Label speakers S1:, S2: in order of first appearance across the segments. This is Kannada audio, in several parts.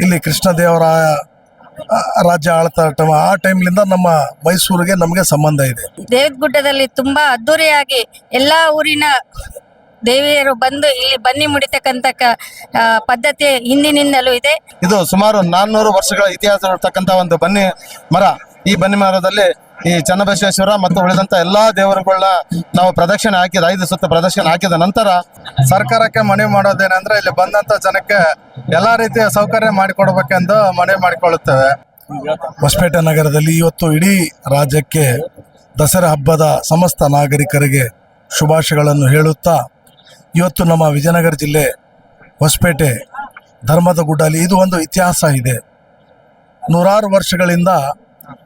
S1: ಇಲ್ಲಿ ಕೃಷ್ಣದೇವರ ಆ, ರಾಜ್ಯ ಆಳ್ತಾ ಟೈಮ್ ಆ ಟೈಮ್ಲಿಂದ ನಮ್ಮ ಮೈಸೂರಿಗೆ ನಮಗೆ ಸಂಬಂಧ ಇದೆ.
S2: ದೇವಗುಡ್ಡದಲ್ಲಿ ತುಂಬಾ ಅದ್ದೂರಿಯಾಗಿ ಎಲ್ಲಾ ಊರಿನ ದೇವಿಯರು ಬಂದು ಇಲ್ಲಿ ಬನ್ನಿ ಮುಡಿತಕ್ಕಂತ ಪದ್ಧತಿ ಹಿಂದಿನಿಂದಲೂ ಇದೆ.
S3: ಇದು ಸುಮಾರು ನಾನ್ನೂರು ವರ್ಷಗಳ ಇತಿಹಾಸ ಇರತಕ್ಕಂತ ಒಂದು ಬನ್ನಿ ಮರ. ಈ ಬನ್ನಿ ಮರದಲ್ಲಿ ಈ ಚನ್ನಬಸವೇಶ್ವರ ಮತ್ತು ಉಳಿದಂತ ಎಲ್ಲಾ ದೇವರುಗಳನ್ನ ನಾವು ಪ್ರದಕ್ಷಿಣೆ ಹಾಕಿದ, ಐದು ಸುತ್ತ ಪ್ರದಕ್ಷಿಣೆ ಹಾಕಿದ ನಂತರ ಸರ್ಕಾರಕ್ಕೆ ಮನವಿ ಮಾಡೋದೇನಂದ್ರೆ ಇಲ್ಲಿ ಬಂದಂತ ಜನಕ್ಕೆ ಎಲ್ಲಾ ರೀತಿಯ ಸೌಕರ್ಯ ಮಾಡಿಕೊಡ್ಬೇಕೆಂದು ಮನವಿ ಮಾಡಿಕೊಳ್ಳುತ್ತೇವೆ.
S1: ಹೊಸಪೇಟೆ ನಗರದಲ್ಲಿ ಇವತ್ತು ಇಡೀ ರಾಜ್ಯಕ್ಕೆ ದಸರಾ ಹಬ್ಬದ ಸಮಸ್ತ ನಾಗರಿಕರಿಗೆ ಶುಭಾಶಯಗಳನ್ನು ಹೇಳುತ್ತಾ, ಇವತ್ತು ನಮ್ಮ ವಿಜಯನಗರ ಜಿಲ್ಲೆ ಹೊಸಪೇಟೆ ಧರ್ಮದ ಗುಡ್ಡಲ್ಲಿ ಇದು ಒಂದು ಇತಿಹಾಸ ಇದೆ. ನೂರಾರು ವರ್ಷಗಳಿಂದ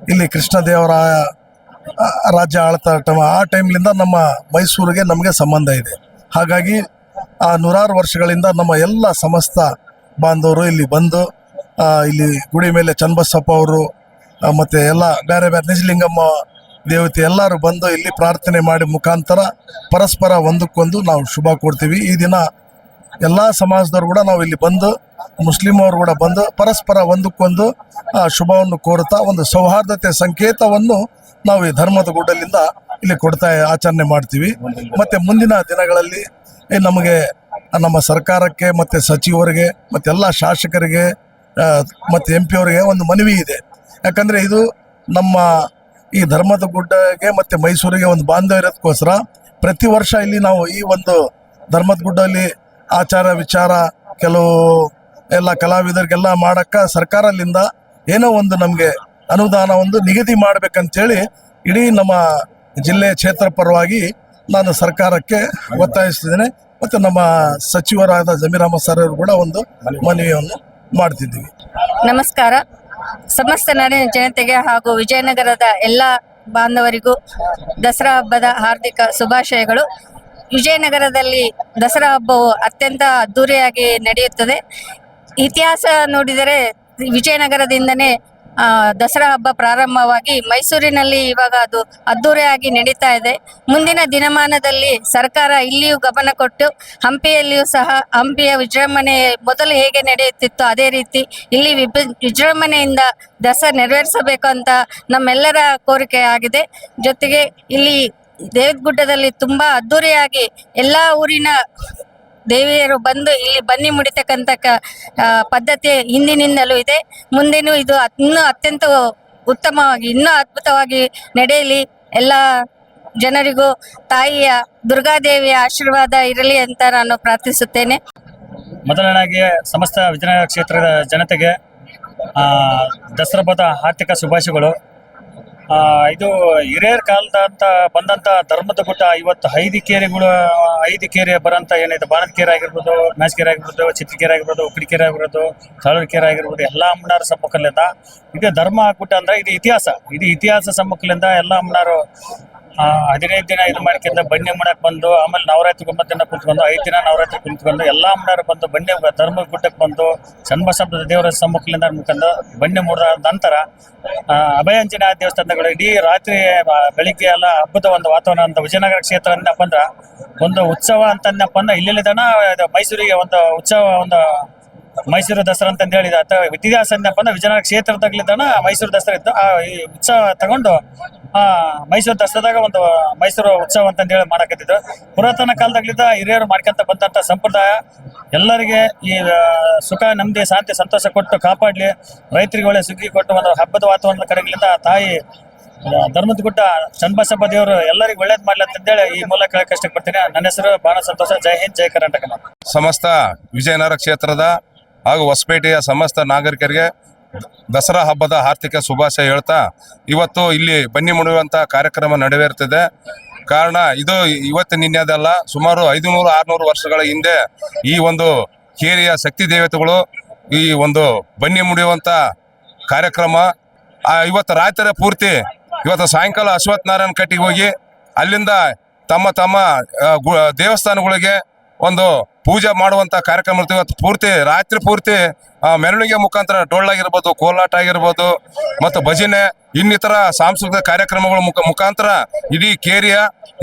S1: ಇಲ್ಲಿ ಕೃಷ್ಣದೇವರ ಆ, ರಾಜ್ಯ ಆಳ್ತಾ ಟೈಮ್ ಆ ಟೈಮ್ಲಿಂದ ನಮ್ಮ ಮೈಸೂರಿಗೆ ನಮಗೆ ಸಂಬಂಧ ಇದೆ. ಹಾಗಾಗಿ ಆ ನೂರಾರು ವರ್ಷಗಳಿಂದ ನಮ್ಮ ಎಲ್ಲ ಸಮಸ್ತ ಬಾಂಧವರು ಇಲ್ಲಿ ಬಂದು ಇಲ್ಲಿ ಗುಡಿ ಮೇಲೆ ಚನ್ನಬಸಪ್ಪ ಅವರು ಮತ್ತೆ ಎಲ್ಲ ಬೇರೆ ಬೇರೆ ನಿಜಲಿಂಗಮ್ಮ ದೇವತೆ ಎಲ್ಲರೂ ಬಂದು ಇಲ್ಲಿ ಪ್ರಾರ್ಥನೆ ಮಾಡಿ ಮುಖಾಂತರ ಪರಸ್ಪರ ಒಂದಕ್ಕೊಂದು ನಾವು ಶುಭ ಕೊಡ್ತೀವಿ ಈ ದಿನ ಎಲ್ಲ ಸಮಾಜದವರು ಕೂಡ ನಾವು ಇಲ್ಲಿ ಬಂದು ಮುಸ್ಲಿಂ ಅವರು ಕೂಡ ಬಂದು ಪರಸ್ಪರ ಒಂದಕ್ಕೊಂದು ಶುಭವನ್ನು ಕೋರುತ್ತಾ ಒಂದು ಸೌಹಾರ್ದತೆ ಸಂಕೇತವನ್ನು ನಾವು ಈ ಧರ್ಮದ ಗುಡ್ಡಲಿಂದ ಇಲ್ಲಿ ಕೊಡ್ತಾ ಆಚರಣೆ ಮಾಡ್ತೀವಿ. ಮತ್ತೆ ಮುಂದಿನ ದಿನಗಳಲ್ಲಿ ನಮಗೆ ನಮ್ಮ ಸರ್ಕಾರಕ್ಕೆ ಮತ್ತೆ ಸಚಿವರಿಗೆ ಮತ್ತೆ ಎಲ್ಲ ಶಾಸಕರಿಗೆ ಮತ್ತು ಎಂ ಪಿ ಅವರಿಗೆ ಒಂದು ಮನವಿ ಇದೆ. ಯಾಕಂದ್ರೆ ಇದು ನಮ್ಮ ಈ ಧರ್ಮದ ಗುಡ್ಡಗೆ ಮತ್ತೆ ಮೈಸೂರಿಗೆ ಒಂದು ಬಾಂಧವ್ಯ ಇರೋದಕ್ಕೋಸ್ಕರ ಪ್ರತಿ ವರ್ಷ ಇಲ್ಲಿ ನಾವು ಈ ಒಂದು ಧರ್ಮದ ಗುಡ್ಡಲ್ಲಿ ಆಚಾರ ವಿಚಾರ ಕೆಲವು ಎಲ್ಲ ಕಲಾವಿದರಿಗೆಲ್ಲ ಮಾಡಕ್ಕ ಸರ್ಕಾರದಿಂದ ಏನೋ ಒಂದು ನಮಗೆ ಅನುದಾನ ಒಂದು ನಿಗದಿ ಮಾಡ್ಬೇಕಂತೇಳಿ ಇಡೀ ನಮ್ಮ ಜಿಲ್ಲೆ ಕ್ಷೇತ್ರ ಪರವಾಗಿ ನಾನು ಸರ್ಕಾರಕ್ಕೆ ಒತ್ತಾಯಿಸ್ತಿದ್ದೇನೆ ಮತ್ತು ನಮ್ಮ ಸಚಿವರಾದ ಜಮೀರ್ ಸರ್ ಅವರು ಕೂಡ ಒಂದು ಮನವಿಯನ್ನು ಮಾಡ್ತಿದ್ದೀವಿ.
S2: ನಮಸ್ಕಾರ. ಸಮಸ್ತ ನಾಡಿನ ಜನತೆಗೆ ಹಾಗೂ ವಿಜಯನಗರದ ಎಲ್ಲ ಬಾಂಧವರಿಗೂ ದಸರಾ ಹಬ್ಬದ ಹಾರ್ದಿಕ ಶುಭಾಶಯಗಳು. ವಿಜಯನಗರದಲ್ಲಿ ದಸರಾ ಹಬ್ಬವು ಅತ್ಯಂತ ಅದ್ದೂರಿಯಾಗಿ ನಡೆಯುತ್ತದೆ. ಇತಿಹಾಸ ನೋಡಿದರೆ ವಿಜಯನಗರದಿಂದನೇ ಆ, ದಸರಾ ಹಬ್ಬ ಪ್ರಾರಂಭವಾಗಿ ಮೈಸೂರಿನಲ್ಲಿ ಇವಾಗ ಅದು ಅದ್ದೂರಿಯಾಗಿ ನಡೀತಾ ಇದೆ. ಮುಂದಿನ ದಿನಮಾನದಲ್ಲಿ ಸರ್ಕಾರ ಇಲ್ಲಿಯೂ ಗಮನ ಕೊಟ್ಟು ಹಂಪಿಯಲ್ಲಿಯೂ ಸಹ ಹಂಪಿಯ ವಿಜೃಂಭಣೆ ಮೊದಲು ಹೇಗೆ ನಡೆಯುತ್ತಿತ್ತು ಅದೇ ರೀತಿ ಇಲ್ಲಿ ವಿಭ ವಿಜೃಂಭಣೆಯಿಂದ ದಸರಾ ನೆರವೇರಿಸಬೇಕು ಅಂತ ನಮ್ಮೆಲ್ಲರ ಕೋರಿಕೆ ಆಗಿದೆ. ಜೊತೆಗೆ ಇಲ್ಲಿ ದೇವಗುಡ್ಡದಲ್ಲಿ ತುಂಬಾ ಅದ್ದೂರಿಯಾಗಿ ಎಲ್ಲಾ ಊರಿನ ದೇವಿಯರು ಬಂದು ಇಲ್ಲಿ ಬನ್ನಿ ಮುಡಿತಕ್ಕಂತ ಪದ್ಧತಿ ಹಿಂದಿನಿಂದಲೂ ಇದೆ. ಮುಂದೆನೂ ಇದು ಇನ್ನೂ ಅತ್ಯಂತ ಉತ್ತಮವಾಗಿ, ಇನ್ನೂ ಅದ್ಭುತವಾಗಿ ನಡೆಯಲಿ. ಎಲ್ಲ ಜನರಿಗೂ ತಾಯಿಯ ದುರ್ಗಾದೇವಿಯ ಆಶೀರ್ವಾದ ಇರಲಿ ಅಂತ ನಾನು ಪ್ರಾರ್ಥಿಸುತ್ತೇನೆ.
S4: ಮೊದಲನಾಗಿ ಸಮಸ್ತ ವಿಜಯನಗರ ಕ್ಷೇತ್ರದ ಜನತೆಗೆ ದಸರಾ ಹಬ್ಬದ ಆರ್ಥಿಕ ಶುಭಾಶಯಗಳು. ಇದು ಹಿರಿಯರ ಕಾಲದ ಅಂತ ಬಂದಂತ ಧರ್ಮದ ಗುಡ್ಡ ಇವತ್ತು ಐದು ಕೆರೆಗಳು, ಐದು ಕೆರೆ ಬರಂತ ಏನಿದೆ? ಬಾಣದ ಕೆರೆ ಆಗಿರ್ಬೋದು ಮ್ಯಾಚ್ಕೆರೆ ಆಗಿರ್ಬೋದು ಚಿತ್ರಕೆರೆ ಆಗಿರ್ಬೋದು ಉಕ್ಕಡಿಕೆರೆ ಆಗಿರ್ಬೋದು ತಳಕೆರೆ ಆಗಿರ್ಬೋದು, ಎಲ್ಲ ಅಮ್ಮನಾರ ಸಮ್ಮುಖಲಿಂದ ಇದು ಧರ್ಮ ಗುಡ್ಡ ಅಂದ್ರೆ ಇದು ಇತಿಹಾಸ. ಇದು ಇತಿಹಾಸ ಸಮ್ಮುಖಲಿಂದ ಎಲ್ಲ ಅಮ್ಮನಾರು ಹದಿನೈದು ದಿನ ಇದು ಮಾಡ್ಕೊಂಡು ಬನ್ನಿ ಮಾಡಕ್ ಬಂದು, ಆಮೇಲೆ ನವರಾತ್ರಿ ಒಂಬತ್ತು ದಿನ ಕುಂತ್ಕೊಂಡು, ಐದು ದಿನ ನವರಾತ್ರಿ ಕುಂತ್ಕೊಂಡು, ಎಲ್ಲ ಅಮ್ಮನಾರು ಬಂದು ಬನ್ನಿ ಧರ್ಮ ಗುಡ್ಡಕ್ಕೆ ಬಂದು ಚನ್ನಬಸಪ್ಪ ದೇವರ ಸಮ್ಮುಖಲಿಂದ ಮುಖಂಡು ಬನ್ನಿ ಮುಡಿದ ನಂತರ ಅಭಯಂಜನ ದೇವಸ್ಥಾನಗಳು, ಇಡೀ ರಾತ್ರಿ ಬೆಳಿಗ್ಗೆ ಎಲ್ಲ ಹಬ್ಬದ ಒಂದು ವಾತಾವರಣ ಅಂತ ವಿಜಯನಗರ ಕ್ಷೇತ್ರ ಅಂದಪ್ಪ ಅಂದ್ರ ಒಂದು ಉತ್ಸವ ಅಂತಂದಪ್ಪ ಅಂದ್ರೆ ಇಲ್ಲಿಲ್ಲದನ ಮೈಸೂರಿಗೆ ಒಂದು ಉತ್ಸವ, ಒಂದು ಮೈಸೂರು ದಸರಾ ಅಂತ ಹೇಳಿದ ಇತಿಹಾಸ ಏನಪ್ಪ ಅಂದ್ರೆ ವಿಜಯನಗರ ಕ್ಷೇತ್ರದಾಗ್ಲಿದ್ದಾನ, ಮೈಸೂರು ದಸರಾ ಇತ್ತು. ಆ, ಈ ಉತ್ಸವ ತಗೊಂಡು, ಆ, ಮೈಸೂರು ದಸರಾದಾಗ ಒಂದು ಮೈಸೂರು ಉತ್ಸವ ಅಂತ ಹೇಳಿ ಮಾಡಕತ್ತಿದ್ದು ಪುರಾತನ ಕಾಲದಾಗ್ಲಿದ್ದ ಹಿರಿಯರು ಮಾಡ್ಕೊಂತ ಬಂದಂತ ಸಂಪ್ರದಾಯ. ಎಲ್ಲರಿಗೆ ಈ ಸುಖ, ನೆಮ್ಮದಿ, ಶಾಂತಿ, ಸಂತೋಷ ಕೊಟ್ಟು ಕಾಪಾಡ್ಲಿ. ರೈತರಿಗೆ ಒಳ್ಳೆ ಸುಗ್ಗಿ ಕೊಟ್ಟು ಒಂದು ಹಬ್ಬದ ವಾತಾವರಣದ ಕಡೆಗಳಿಂದ ತಾಯಿ ಧರ್ಮದ ಗುಡ್ಡ ಚನ್ನಬಸಪ್ಪ ದೇವರು ಎಲ್ಲರಿಗೂ ಒಳ್ಳೇದ್ ಮಾಡ್ಲಿ ಹೇಳಿ ಈ ಮೂಲಕ ಹೇಳಕ್ ಇಷ್ಟಪಡ್ತೀನಿ ನನ್ನ ಹೆಸರು ಬಹಳ ಸಂತೋಷ ಜೈ ಹಿಂದ್, ಜೈ ಕರ್ನಾಟಕ.
S5: ಸಮಸ್ತ ವಿಜಯನಗರ ಕ್ಷೇತ್ರದ ಹಾಗೂ ಹೊಸಪೇಟೆಯ ಸಮಸ್ತ ನಾಗರಿಕರಿಗೆ ದಸರಾ ಹಬ್ಬದ ಆರ್ಥಿಕ ಶುಭಾಶಯ ಹೇಳ್ತಾ, ಇವತ್ತು ಇಲ್ಲಿ ಬನ್ನಿ ಮುಡಿಯುವಂಥ ಕಾರ್ಯಕ್ರಮ ನಡೆವೇರ್ತಿದೆ ಕಾರಣ ಇದು ಇವತ್ತು ನಿನ್ನೆದಲ್ಲ, ಸುಮಾರು ಐದುನೂರು, ಆರುನೂರು ವರ್ಷಗಳ ಹಿಂದೆ ಈ ಒಂದು ಕೇರಿಯ ಶಕ್ತಿ ದೇವತೆಗಳು ಈ ಒಂದು ಬನ್ನಿ ಮುಡಿಯುವಂತ ಕಾರ್ಯಕ್ರಮ ಇವತ್ತು ರಾತ್ರಿ ಪೂರ್ತಿ, ಇವತ್ತು ಸಾಯಂಕಾಲ ಅಶ್ವಥ್ ನಾರಾಯಣ ಕಟ್ಟಿಗೆ ಹೋಗಿ ಅಲ್ಲಿಂದ ತಮ್ಮ ತಮ್ಮ ದೇವಸ್ಥಾನಗಳಿಗೆ ಒಂದು ಪೂಜೆ ಮಾಡುವಂತ ಕಾರ್ಯಕ್ರಮ ಇರ್ತೀವಿ. ಇವತ್ತು ಪೂರ್ತಿ ರಾತ್ರಿ ಪೂರ್ತಿ ಮೆರವಣಿಗೆ ಮುಖಾಂತರ ಡೊಳ್ಳಾಗಿರ್ಬೋದು ಕೋಲಾಟ ಆಗಿರ್ಬೋದು, ಮತ್ತು ಭಜನೆ, ಇನ್ನಿತರ ಸಾಂಸ್ಕೃತಿಕ ಕಾರ್ಯಕ್ರಮಗಳ ಮುಖ, ಮುಖಾಂತರ ಇಡೀ ಕೇರಿಯ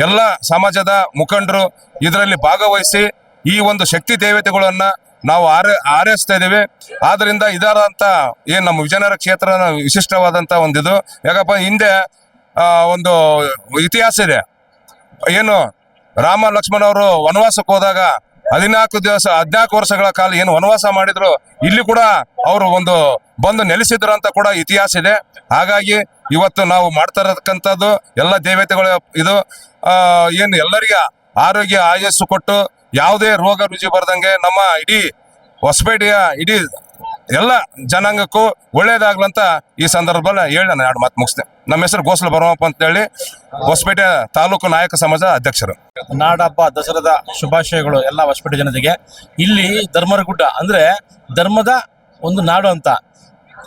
S5: ಎಲ್ಲ ಸಮಾಜದ ಮುಖಂಡರು ಇದರಲ್ಲಿ ಭಾಗವಹಿಸಿ ಈ ಒಂದು ಶಕ್ತಿ ದೇವತೆಗಳನ್ನ ನಾವು ಆರ ಆರೈಸ್ತಾ ಇದ್ದೀವಿ. ಆದ್ರಿಂದ ಇದಾದಂತ ಏನ್ ನಮ್ಮ ವಿಜಯನಗರ ಕ್ಷೇತ್ರ ವಿಶಿಷ್ಟವಾದಂತ ಒಂದಿದು. ಯಾಕಪ್ಪ, ಹಿಂದೆ ಒಂದು ಇತಿಹಾಸ ಇದೆ. ಏನು ರಾಮ ಲಕ್ಷ್ಮಣ ಅವರು ವನವಾಸಕ್ಕೆ ಹೋದಾಗ ಹದಿನಾಲ್ಕು ದಿವಸ, ಹದಿನಾಲ್ಕು ವರ್ಷಗಳ ಕಾಲ ಏನು ವನವಾಸ ಮಾಡಿದ್ರು, ಇಲ್ಲಿ ಕೂಡ ಅವರು ಒಂದು ಬಂದು ನೆಲೆಸಿದ್ರು ಅಂತ ಕೂಡ ಇತಿಹಾಸ ಇದೆ. ಹಾಗಾಗಿ ಇವತ್ತು ನಾವು ಮಾಡ್ತಾ ಇರತಕ್ಕಂಥದ್ದು ಎಲ್ಲ ದೇವತೆಗಳ ಇದು ಏನು ಎಲ್ಲರಿಗೆ ಆರೋಗ್ಯ ಆಯಸ್ಸು ಕೊಟ್ಟು ಯಾವುದೇ ರೋಗ ರುಜಿ ಬರದಂಗೆ ನಮ್ಮ ಇಡೀ ಹೊಸಪೇಟೆಯ ಇಡೀ ಎಲ್ಲ ಜನಾಂಗಕ್ಕೂ ಒಳ್ಳೇದಾಗ್ಲಂತ ಈ ಸಂದರ್ಭದಲ್ಲಿ ಹೇಳಿ ನಾನು ಎರಡು ಮಾತು ಮುಗಿಸ್ತೇನೆ ನಮ್ಮ ಹೆಸರು ಗೋಸಲ ಬರಮಪ್ಪ ಅಂತ ಹೇಳಿ ಹೊಸಪೇಟೆ ತಾಲೂಕು ನಾಯಕ ಸಮಾಜ ಅಧ್ಯಕ್ಷರು.
S6: ನಾಡಹಬ್ಬ ದಸರಾದ ಶುಭಾಶಯಗಳು ಎಲ್ಲ ಹೊಸಪೇಟೆ ಜನತೆಗೆ. ಇಲ್ಲಿ ಧರ್ಮರ ಗುಡ್ಡ ಅಂದ್ರೆ ಧರ್ಮದ ಒಂದು ನಾಡು ಅಂತ.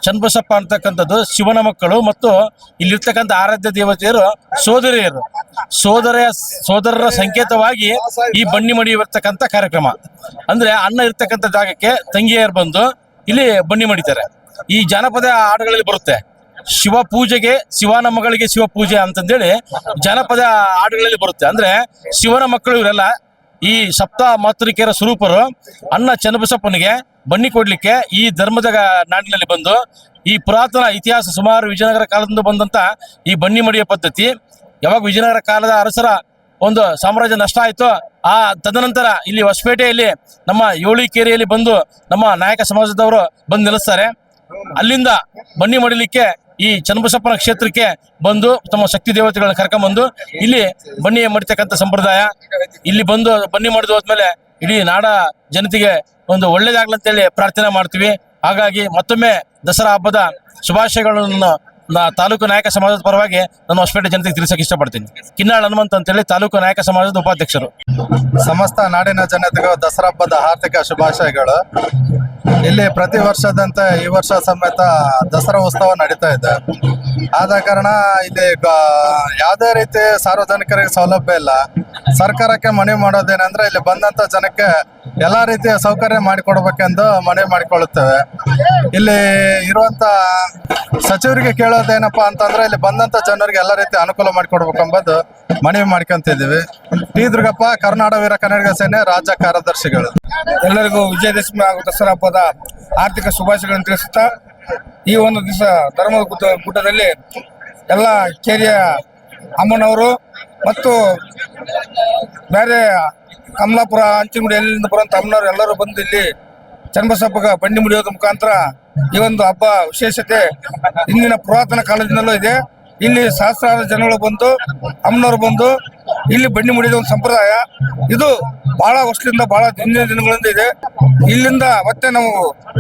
S6: ಚನ್ನಬಸಪ್ಪ ಅಂತಕ್ಕಂಥದ್ದು ಶಿವನ ಮಕ್ಕಳು ಮತ್ತು ಇಲ್ಲಿರ್ತಕ್ಕಂಥ ಆರಾಧ್ಯ ದೇವತೆಯರು ಸೋದರಿಯರು. ಸೋದರ ಸೋದರರ ಸಂಕೇತವಾಗಿ ಈ ಬನ್ನಿ ಮಡಿಯಿರ್ತಕ್ಕಂಥ ಕಾರ್ಯಕ್ರಮ. ಅಂದ್ರೆ ಅಣ್ಣ ಇರ್ತಕ್ಕಂಥ ಜಾಗಕ್ಕೆ ತಂಗಿಯರು ಬಂದು ಇಲ್ಲಿ ಬನ್ನಿ ಮಾಡಿದ್ದಾರೆ. ಈ ಜಾನಪದ ಹಾಡುಗಳಲ್ಲಿ ಬರುತ್ತೆ. ಶಿವ ಪೂಜೆಗೆ, ಶಿವನ ಮಗಳಿಗೆ ಶಿವ ಪೂಜೆ ಅಂತಂದೇಳಿ ಜಾನಪದ ಹಾಡುಗಳಲ್ಲಿ ಬರುತ್ತೆ. ಅಂದ್ರೆ ಶಿವನ ಮಕ್ಕಳು ಇವರೆಲ್ಲ ಈ ಸಪ್ತ ಮಾತೃಕೆಯರ ಸ್ವರೂಪರು ಅಣ್ಣ ಚನ್ನಬಸಪ್ಪನಿಗೆ ಬನ್ನಿ ಕೊಡ್ಲಿಕ್ಕೆ ಈ ಧರ್ಮದ ನಾಡಿನಲ್ಲಿ ಬಂದು ಈ ಪುರಾತನ ಇತಿಹಾಸ ಸುಮಾರು ವಿಜಯನಗರ ಕಾಲದಿಂದ ಬಂದಂತ ಈ ಬನ್ನಿ ಮಡಿಯ ಪದ್ಧತಿ. ಯಾವಾಗ ವಿಜಯನಗರ ಕಾಲದ ಅರಸರ ಒಂದು ಸಾಮ್ರಾಜ್ಯ ನಷ್ಟ ಆಯಿತು. ಆ ತದನಂತರ ಇಲ್ಲಿ ಹೊಸಪೇಟೆಯಲ್ಲಿ ನಮ್ಮ ಏಳಿಕೆರೆಯಲ್ಲಿ ಬಂದು ನಮ್ಮ ನಾಯಕ ಸಮಾಜದವರು ಬಂದು ನಿಲ್ಲಿಸ್ತಾರೆ ಅಲ್ಲಿಂದ ಬನ್ನಿ ಮಡಿಲಿಕ್ಕೆ ಈ ಚನ್ನಬಸಪ್ಪನ ಕ್ಷೇತ್ರಕ್ಕೆ ಬಂದು ತಮ್ಮ ಶಕ್ತಿ ದೇವತೆಗಳನ್ನ ಕರ್ಕೊಂಡ್ಬಂದು ಇಲ್ಲಿ ಬನ್ನಿ ಮಡಿತಕ್ಕಂಥ ಸಂಪ್ರದಾಯ. ಇಲ್ಲಿ ಬಂದು ಬನ್ನಿ ಮಾಡಿದ ಹೋದ್ಮೇಲೆ ಇಡೀ ನಾಡ ಜನತೆಗೆ ಒಂದು ಒಳ್ಳೇದಾಗ್ಲಂತೇಳಿ ಪ್ರಾರ್ಥನೆ ಮಾಡ್ತೀವಿ. ಹಾಗಾಗಿ ಮತ್ತೊಮ್ಮೆ ದಸರಾ ಹಬ್ಬದ ಶುಭಾಶಯಗಳನ್ನು ನಾ- ತಾಲೂಕು ನಾಯಕ ಸಮಾಜದ ಪರವಾಗಿ ನಾನು ಹೊಸಪೇಟೆ ಜನತೆಗೆ ತಿಳಿಸಕ್ಕೆ ಇಷ್ಟಪಡ್ತೀನಿ. ಕಿನ್ನಾಳ್ ಹನುಮಂತ್ ಅಂತೇಳಿ ತಾಲೂಕು ನಾಯಕ ಸಮಾಜದ ಉಪಾಧ್ಯಕ್ಷರು.
S3: ಸಮಸ್ತ ನಾಡಿನ ಜನತೆಗೆ ದಸರಾ ಹಬ್ಬದ ಆರ್ಥಿಕ ಶುಭಾಶಯಗಳು. ಇಲ್ಲಿ ಪ್ರತಿ ವರ್ಷದಂತೆ ಈ ವರ್ಷ ಸಮೇತ ದಸರಾ ಉತ್ಸವ ನಡೀತಾ ಇದೆ. ಆದ ಕಾರಣ ಇಲ್ಲಿ ಯಾವುದೇ ರೀತಿ ಸಾರ್ವಜನಿಕರಿಗೆ ಸೌಲಭ್ಯ ಇಲ್ಲ. ಸರ್ಕಾರಕ್ಕೆ ಮನವಿ ಮಾಡೋದೇನೆಂದ್ರೆ ಇಲ್ಲಿ ಬಂದಂತ ಜನಕ್ಕೆ ಎಲ್ಲಾ ರೀತಿಯ ಸೌಕರ್ಯ ಮಾಡಿಕೊಡ್ಬೇಕೆಂದು ಮನವಿ ಮಾಡಿಕೊಳ್ಳುತ್ತೇವೆ. ಇಲ್ಲಿ ಇರುವಂತ ಸಚಿವರಿಗೆ ಕೇಳೋದೇನಪ್ಪಾ ಅಂತಂದ್ರೆ ಇಲ್ಲಿ ಬಂದಂತ ಜನರಿಗೆ ಎಲ್ಲ ರೀತಿ ಅನುಕೂಲ ಮಾಡಿಕೊಡ್ಬೇಕೆಂಬುದು ಮನವಿ ಮಾಡ್ಕೊಂತಿದ್ದೀವಿ. ಟಿ ದುರ್ಗಪ್ಪ ಕರ್ನಾಟಕ ವೀರ ಕನ್ನಡಿಗ ಸೇನೆ, ರಾಜ್ಯ ಕಾರ್ಯದರ್ಶಿಗಳು.
S7: ಎಲ್ಲರಿಗೂ ವಿಜಯದಶಮಿ ಹಾಗೂ ದಸರಾ ಹಬ್ಬದ ಆರ್ಥಿಕ ಶುಭಾಶಯಗಳನ್ನು ತಿಳಿಸುತ್ತಾ, ಈ ಒಂದು ದಿವಸ ಧರ್ಮದ ಗುಡ್ಡ ಗುಡ್ಡದಲ್ಲಿ ಎಲ್ಲ ಕೇರಿಯ ಅಮ್ಮನವರು ಮತ್ತು ಬೇರೆ ಕಮಲಾಪುರ ಅಂಚಿಗುಡಿ ಎಲ್ಲಿಂದ ಬರುವಂತ ಅಮ್ಮನವ್ರು ಎಲ್ಲರೂ ಬಂದು ಇಲ್ಲಿ ಚನ್ನಬಸಪ್ಪಗ ಬಂಡಿ ಮುಡಿಯೋದ ಮುಖಾಂತರ ಈ ಒಂದು ಹಬ್ಬ ವಿಶೇಷತೆ ಇಂದಿನ ಪುರಾತನ ಕಾಲದಿಂದಲೂ ಇದೆ. ಇಲ್ಲಿ ಸಹಸ್ರಾರು ಜನಗಳು ಬಂದು ಅಮ್ಮನವರು ಬಂದು ಇಲ್ಲಿ ಬಣ್ಣಿ ಮುಡಿದ ಒಂದು ಸಂಪ್ರದಾಯ. ಇದು ಬಹಳ ವರ್ಷದಿಂದ, ಬಹಳ ಹಿಂದಿನ ದಿನಗಳಿಂದ ಇದೆ. ಇಲ್ಲಿಂದ ಮತ್ತೆ ನಾವು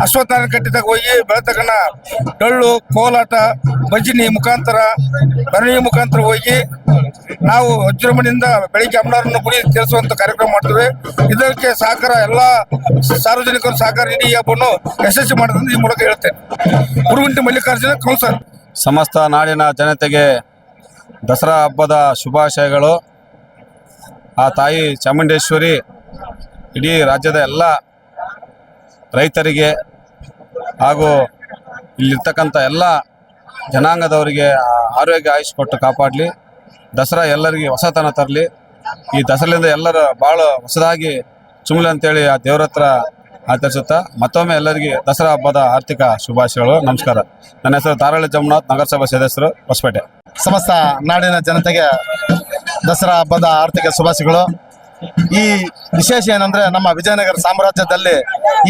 S7: ಅಶ್ವತ್ಥನಾರಾಯಣ ಕಟ್ಟಿದಾಗ ಹೋಗಿ ಬೆಳತಕ್ಕನ ಡೊಳ್ಳು, ಕೋಲಾಟ, ಭಜನಿ ಮುಖಾಂತರ ಮೆರವಣಿಗೆ ಮುಖಾಂತರ ಹೋಗಿ ನಾವು ವಜ್ರಮಣಿಯಿಂದ ಬೆಳಿಗ್ಗೆ ಅಮ್ಮನವರನ್ನು ಗುಡಿ ತಿಳಿಸುವಂತ ಕಾರ್ಯಕ್ರಮ ಮಾಡ್ತೇವೆ. ಇದಕ್ಕೆ ಸಹಕಾರ ಎಲ್ಲ ಸಾರ್ವಜನಿಕರು ಸಹಕಾರ ನೀಡಿ ಈ ಹಬ್ಬವನ್ನು ಯಶಸ್ವಿ ಮಾಡಿದಂತ ಈ ಮೂಲಕ ಹೇಳ್ತೇನೆ. ಉರುಗುಂಟಿ ಮಲ್ಲಿಕಾರ್ಜುನ ಕೌನ್ಸರ್
S6: ಸಮಸ್ತ ನಾಡಿನ ಜನತೆಗೆ ದಸರಾ ಹಬ್ಬದ ಶುಭಾಶಯಗಳು. ಆ ತಾಯಿ ಚಾಮುಂಡೇಶ್ವರಿ ಇಡೀ ರಾಜ್ಯದ ಎಲ್ಲ ರೈತರಿಗೆ ಹಾಗೂ ಇಲ್ಲಿರ್ತಕ್ಕಂಥ ಎಲ್ಲ ಜನಾಂಗದವರಿಗೆ ಆರೋಗ್ಯ ಆಯುಷ್ ಕೊಟ್ಟು ಕಾಪಾಡಲಿ. ದಸರಾ ಎಲ್ಲರಿಗೆ ಹೊಸತನ ತರಲಿ. ಈ ದಸರಾದಿಂದ ಎಲ್ಲರ ಭಾಳ ಹೊಸದಾಗಿ ಚುಮಲಿ ಅಂತೇಳಿ ಆ ದೇವ್ರ ಹತ್ರ ಆಚರಿಸುತ್ತಾ ಮತ್ತೊಮ್ಮೆ ಎಲ್ಲರಿಗೆ ದಸರಾ ಹಬ್ಬದ ಆರ್ಥಿಕ ಶುಭಾಶಯಗಳು. ನಮಸ್ಕಾರ. ನನ್ನ ಹೆಸರು ತಾರಳ್ಳಿ ಜಮುನಾಥ್, ನಗರಸಭಾ ಸದಸ್ಯರು ಹೊಸಪೇಟೆ.
S3: ಸಮಸ್ತ ನಾಡಿನ ಜನತೆಗೆ ದಸರಾ ಹಬ್ಬದ ಆರ್ಥಿಕ ಶುಭಾಶಯಗಳು. ಈ ವಿಶೇಷ ಏನಂದ್ರೆ ನಮ್ಮ ವಿಜಯನಗರ ಸಾಮ್ರಾಜ್ಯದಲ್ಲಿ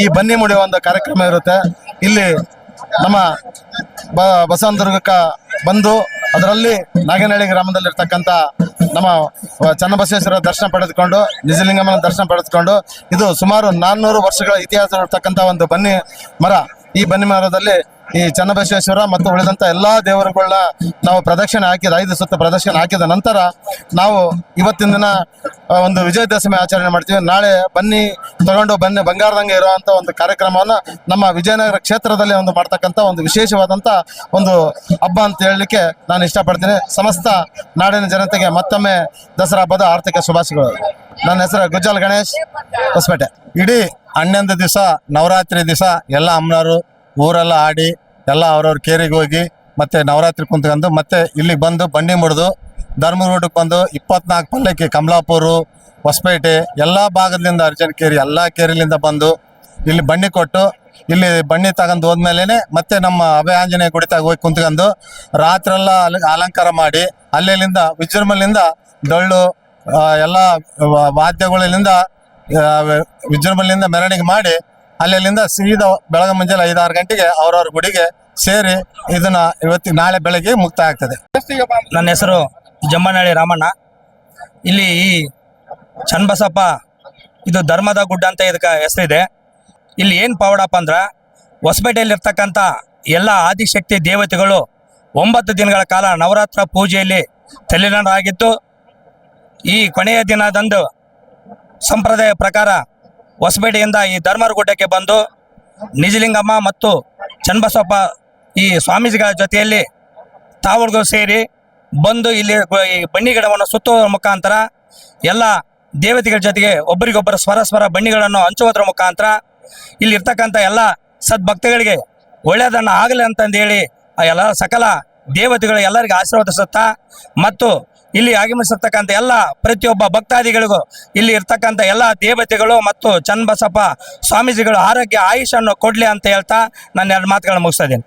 S3: ಈ ಬನ್ನಿ ಮುಡಿಯುವ ಒಂದು ಕಾರ್ಯಕ್ರಮ ಇರುತ್ತೆ. ಇಲ್ಲಿ ನಮ್ಮ ಬ ಬಸವನದುರ್ಗಕ್ಕ ಬಂದು ಅದರಲ್ಲಿ ನಾಗನಹಳ್ಳಿ ಗ್ರಾಮದಲ್ಲಿರ್ತಕ್ಕಂಥ ನಮ್ಮ ಚನ್ನಬಸವೇಶ್ವರ ದರ್ಶನ ಪಡೆದುಕೊಂಡು, ನಿಜಲಿಂಗಮ್ಮನ ದರ್ಶನ ಪಡೆದುಕೊಂಡು, ಇದು ಸುಮಾರು ನಾನ್ನೂರು ವರ್ಷಗಳ ಇತಿಹಾಸ ಇರತಕ್ಕಂಥ ಒಂದು ಬನ್ನಿ ಮರ. ಈ ಬನ್ನಿ ಮರದಲ್ಲಿ ಈ ಚನ್ನಬಸವೇಶ್ವರ ಮತ್ತು ಉಳಿದಂತ ಎಲ್ಲಾ ದೇವರುಗಳನ್ನ ನಾವು ಪ್ರದಕ್ಷಿಣೆ ಹಾಕಿದ, ಐದು ಸುತ್ತ ಪ್ರದಕ್ಷಿಣೆ ಹಾಕಿದ ನಂತರ ನಾವು ಇವತ್ತಿನ ದಿನ ಒಂದು ವಿಜಯದಶಮಿ ಆಚರಣೆ ಮಾಡ್ತೀವಿ. ನಾಳೆ ಬನ್ನಿ, ತಗೊಂಡು ಬನ್ನಿ, ಬಂಗಾರದಂಗೆ ಇರುವಂತ ಒಂದು ಕಾರ್ಯಕ್ರಮವನ್ನ ನಮ್ಮ ವಿಜಯನಗರ ಕ್ಷೇತ್ರದಲ್ಲಿ ಒಂದು ಮಾಡ್ತಕ್ಕಂಥ ಒಂದು ವಿಶೇಷವಾದಂತ ಒಂದು ಹಬ್ಬ ಅಂತ ಹೇಳಲಿಕ್ಕೆ ನಾನು ಇಷ್ಟಪಡ್ತೀನಿ. ಸಮಸ್ತ ನಾಡಿನ ಜನತೆಗೆ ಮತ್ತೊಮ್ಮೆ ದಸರಾ ಹಬ್ಬದ ಆರ್ಥಿಕ ಶುಭಾಶಯಗಳು. ನನ್ನ ಹೆಸರು ಗುಜ್ಜಲ್ ಗಣೇಶ್ ಹೊಸಪೇಟೆ.
S8: ಇಡೀ ಹನ್ನೊಂದು ದಿವಸ, ನವರಾತ್ರಿ ದಿವಸ ಎಲ್ಲ ಅಮ್ಮನವರು ಊರೆಲ್ಲ ಆಡಿ ಎಲ್ಲ ಅವ್ರವ್ರ ಕೇರಿಗೆ ಹೋಗಿ ಮತ್ತೆ ನವರಾತ್ರಿ ಕುಂತ್ಕೊಂಡು ಮತ್ತೆ ಇಲ್ಲಿಗೆ ಬಂದು ಬಂಡಿ ಮುಡಿದು ಧರ್ಮ ರೋಡಕ್ಕೆ ಬಂದು ಇಪ್ಪತ್ನಾಲ್ಕು ಪಲ್ಲಕ್ಕಿ ಕಮಲಾಪುರ, ಹೊಸಪೇಟೆ ಎಲ್ಲ ಭಾಗದಿಂದ ಅರ್ಜನ್ ಕೇರಿ, ಎಲ್ಲ ಕೇರಿಲಿಂದ ಬಂದು ಇಲ್ಲಿ ಬನ್ನಿ ಕೊಟ್ಟು ಇಲ್ಲಿ ಬಣ್ಣಿ ತಗೊಂಡು ಹೋದ್ಮೇಲೆ ಮತ್ತೆ ನಮ್ಮ ಅಭಯ ಆಂಜನೇಯ ಗುಡಿ ತಗ ಹೋಗಿ ಕುಂತ್ಕೊಂಡು ರಾತ್ರೆಲ್ಲ ಅಲ್ಲಿ ಅಲಂಕಾರ ಮಾಡಿ ಅಲ್ಲಿಂದ ವಿಜೃಂಭಣೆಯಿಂದ ಡೊಳ್ಳು ಎಲ್ಲ ವಾದ್ಯಗಳಿಂದ ವಿಜೃಂಭಣೆಯಿಂದ ಮೆರವಣಿಗೆ ಮಾಡಿ ಅಲ್ಲಿಂದ ಸೀದಾ ಬೆಳಗ್ಗೆ ಮುಂಜಾನೆ ಐದಾರು ಗಂಟೆಗೆ ಅವ್ರವ್ರ ಗುಡಿಗೆ ಸೇರಿ ಇದನ್ನ ಇವತ್ತಿ ನಾಳೆ ಬೆಳಗ್ಗೆ ಮುಕ್ತ ಆಗ್ತದೆ.
S9: ನನ್ನ ಹೆಸರು ಜಮ್ಮನಹಳ್ಳಿ ರಾಮಣ್ಣ. ಇಲ್ಲಿ ಈ ಚನ್ನಬಸಪ್ಪ, ಇದು ಧರ್ಮದ ಗುಡ್ಡ ಅಂತ ಇದಕ್ಕೆ ಹೆಸರಿದೆ. ಇಲ್ಲಿ ಏನು ಪವಾಡಪ್ಪ ಅಂದ್ರೆ ಹೊಸಪೇಟೆಯಲ್ಲಿರ್ತಕ್ಕಂಥ ಎಲ್ಲ ಆದಿಶಕ್ತಿ ದೇವತೆಗಳು ಒಂಬತ್ತು ದಿನಗಳ ಕಾಲ ನವರಾತ್ರ ಪೂಜೆಯಲ್ಲಿ ತಲೆನರಾಗಿತ್ತು ಈ ಕೊನೆಯ ದಿನದಂದು ಸಂಪ್ರದಾಯ ಪ್ರಕಾರ ಹೊಸಪೇಟೆಯಿಂದ ಈ ಧರ್ಮರಗುಡ್ಡಕ್ಕೆ ಬಂದು ನಿಜಲಿಂಗಮ್ಮ ಮತ್ತು ಚನ್ನಬಸಪ್ಪ ಈ ಸ್ವಾಮೀಜಿಗಳ ಜೊತೆಯಲ್ಲಿ ತಾವುಗಳು ಸೇರಿ ಬಂದು ಇಲ್ಲಿ ಈ ಬನ್ನಿ ಗಿಡವನ್ನು ಸುತ್ತುವುದರ ಮುಖಾಂತರ ಎಲ್ಲ ದೇವತೆಗಳ ಜೊತೆಗೆ ಒಬ್ಬರಿಗೊಬ್ಬರ ಸ್ವರ ಸ್ವರ ಬನ್ನಿಗಳನ್ನು ಹಂಚುವುದರ ಮುಖಾಂತರ ಇಲ್ಲಿ ಇರ್ತಕ್ಕಂಥ ಎಲ್ಲ ಸದ್ಭಕ್ತಗಳಿಗೆ ಒಳ್ಳೆಯದನ್ನು ಆಗಲಿ ಅಂತಂದೇಳಿ ಆ ಎಲ್ಲ ಸಕಲ ದೇವತೆಗಳು ಎಲ್ಲರಿಗೂ ಆಶೀರ್ವದಿಸುತ್ತಾ ಮತ್ತು ಇಲ್ಲಿ ಆಗಮಿಸಿರ್ತಕ್ಕಂಥ ಎಲ್ಲ ಪ್ರತಿಯೊಬ್ಬ ಭಕ್ತಾದಿಗಳಿಗೂ ಇಲ್ಲಿ ಇರ್ತಕ್ಕಂಥ ಎಲ್ಲ ದೇವತೆಗಳು ಮತ್ತು ಚನ್ನಬಸಪ್ಪ ಸ್ವಾಮೀಜಿಗಳು ಆರೋಗ್ಯ ಆಯುಷನ್ನು ಕೊಡ್ಲಿ ಅಂತ ಹೇಳ್ತಾ ನಾನು ಎರಡು ಮಾತುಗಳನ್ನು ಮುಗಿಸ್ತಾ ಇದ್ದೀನಿ.